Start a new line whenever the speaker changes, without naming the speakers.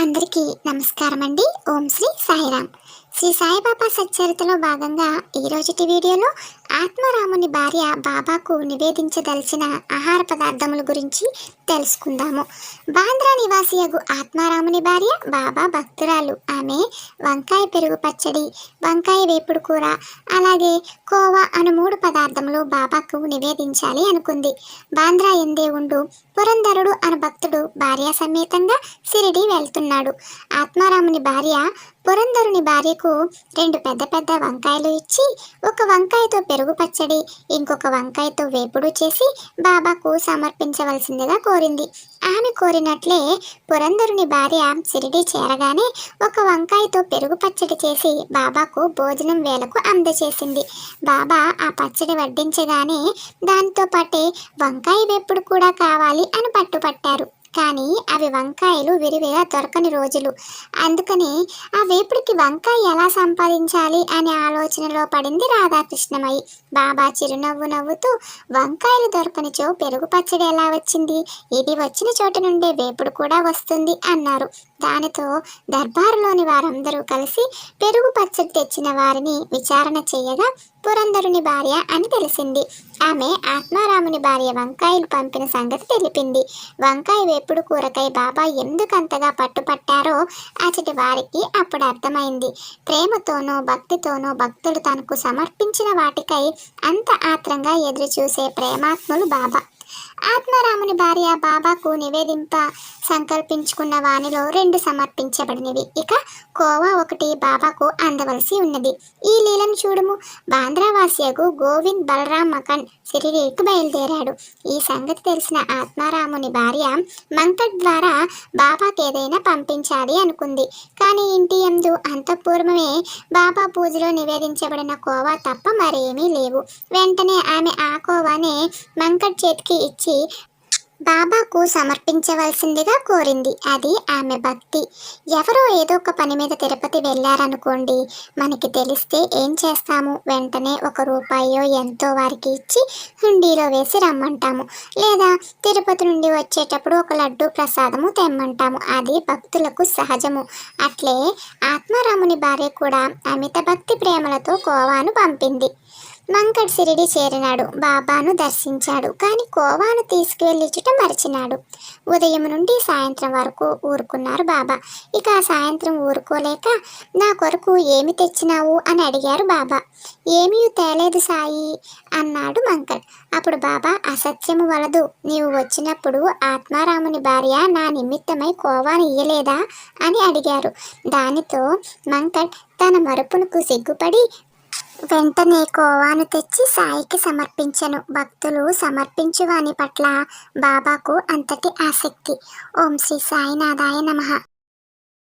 అందరికీ నమస్కారం అండి ఓం శ్రీ సాయిరామ్. శ్రీ సాయిబాబా సచ్చరితలో భాగంగా ఈరోజుటి వీడియోలో ఆత్మరాముని భార్య బాబాకు నివేదించదలిచిన ఆహార పదార్థముల గురించి తెలుసుకుందాము. బాంద్రా నివాసియగు ఆత్మారాముని భార్య బాబా భక్తురాలు. ఆమె వంకాయ పెరుగు పచ్చడి వంకాయ వేపుడు కూర అలాగే కోవా అను మూడు పదార్థములు బాబాకు నివేదించాలి అనుకుంది. బాంద్రా ఎందే ఉండు పురంధరుడు అను భక్తుడు భార్య సమేతంగా సిరిడి వెళ్తున్నాడు. ఆత్మారాముని భార్య పురంధరుని భార్యకు రెండు పెద్ద పెద్ద వంకాయలు ఇచ్చి ఒక వంకాయతో పెరుగు పెరుగు పచ్చడి ఇంకొక వంకాయతో వేపుడు చేసి బాబాకు సమర్పించవలసిందిగా కోరింది. ఆమె కోరినట్లే పురంధరుని భార్య సిరిడి చేరగానే ఒక వంకాయతో పెరుగు పచ్చడి చేసి బాబాకు భోజనం వేలకు అందచేసింది. బాబా ఆ పచ్చడి వడ్డించగానే దానితో పాటే వంకాయ వేపుడు కూడా కావాలి అని పట్టుపట్టారు. కానీ అవి వంకాయలు విరివిగా దొరకని రోజులు. అందుకని ఆ వేపుడికి వంకాయ ఎలా సంపాదించాలి అనే ఆలోచనలో పడింది రాధాకృష్ణమయ్యి బాబా చిరునవ్వు నవ్వుతూ వంకాయలు దొరకనిచో పెరుగు పచ్చడి ఎలా వచ్చింది? ఇది వచ్చిన చోట నుండే వేపుడు కూడా వస్తుంది అన్నారు. దానితో దర్బారులోని వారందరూ కలిసి పెరుగు పచ్చడి తెచ్చిన వారిని విచారణ చేయగా పురంధరుని భార్య అని తెలిసింది. ఆమె ఆత్మారాముని భార్య వంకాయలు పంపిన సంగతి తెలిపింది. వంకాయ వేపుడు కూరకై బాబా ఎందుకంతగా పట్టుపట్టారో అతడి వారికి అప్పుడు అర్థమైంది. ప్రేమతోనో భక్తితోనో భక్తులు తనకు సమర్పించిన వాటికై అంత ఆత్రంగా ఎదురుచూసే ప్రేమాత్ములు బాబా. ఆత్మారాముని భార్య బాబాకు నివేదింప సంకల్పించుకున్న వానిలో రెండు సమర్పించబడినవి. ఇక కోవా ఒకటి బాబాకు అందవలసి ఉన్నది. ఈ లీలను చూడము. బాంద్రావాసియకు గోవింద్ బలరాం మకన్ సిరిడీకి బయలుదేరాడు. ఈ సంగతి తెలిసిన ఆత్మారాముని భార్య మంకట్ ద్వారా బాబాకి ఏదైనా పంపించాలి అనుకుంది. కానీ ఇంటి ఎందు అంతఃపూర్వమే బాబా పూజలో నివేదించబడిన కోవా తప్ప మరేమీ లేవు. వెంటనే ఆమె ఆ కోవానే మంకట్ చేతికి ఇచ్చి బాబాకు సమర్పించవలసిందిగా కోరింది. అది ఆమె భక్తి. ఎవరో ఏదో ఒక పని మీద తిరుపతి వెళ్ళారనుకోండి మనకి తెలిస్తే ఏం చేస్తాము? వెంటనే ఒక రూపాయో ఎంతో వారికి ఇచ్చి హుండీలో వేసి రమ్మంటాము. లేదా తిరుపతి నుండి వచ్చేటప్పుడు ఒక లడ్డు ప్రసాదము తెమ్మంటాము. అది భక్తులకు సహజము. అట్లే ఆత్మారాముని భార్య కూడా అమిత భక్తి ప్రేమలతో కోవాను పంపింది. మంకడ్ సిరిడి చేరినాడు. బాబాను దర్శించాడు. కానీ కోవాను తీసుకువెళ్ళిచుట మరిచినాడు. ఉదయం నుండి సాయంత్రం వరకు ఊరుకున్నారు బాబా. ఇక ఆ సాయంత్రం ఊరుకోలేక నా కొరకు ఏమి తెచ్చినావు అని అడిగారు బాబా. ఏమీ తేలేదు సాయి అన్నాడు మంకడ్ అప్పుడు బాబా అసత్యము వలదు. నీవు వచ్చినప్పుడు ఆత్మారాముని భార్య నా నిమిత్తమై కోవాను ఇయ్యలేదా అని అడిగారు. దానితో మంకడ్ తన మరుపునకు సిగ్గుపడి వెంటనే కోవాను తెచ్చి సాయికి సమర్పించను. భక్తులు సమర్పించువాని పట్ల బాబాకు అంతటి ఆసక్తి. ఓం శ్రీ సాయినాథాయ నమ.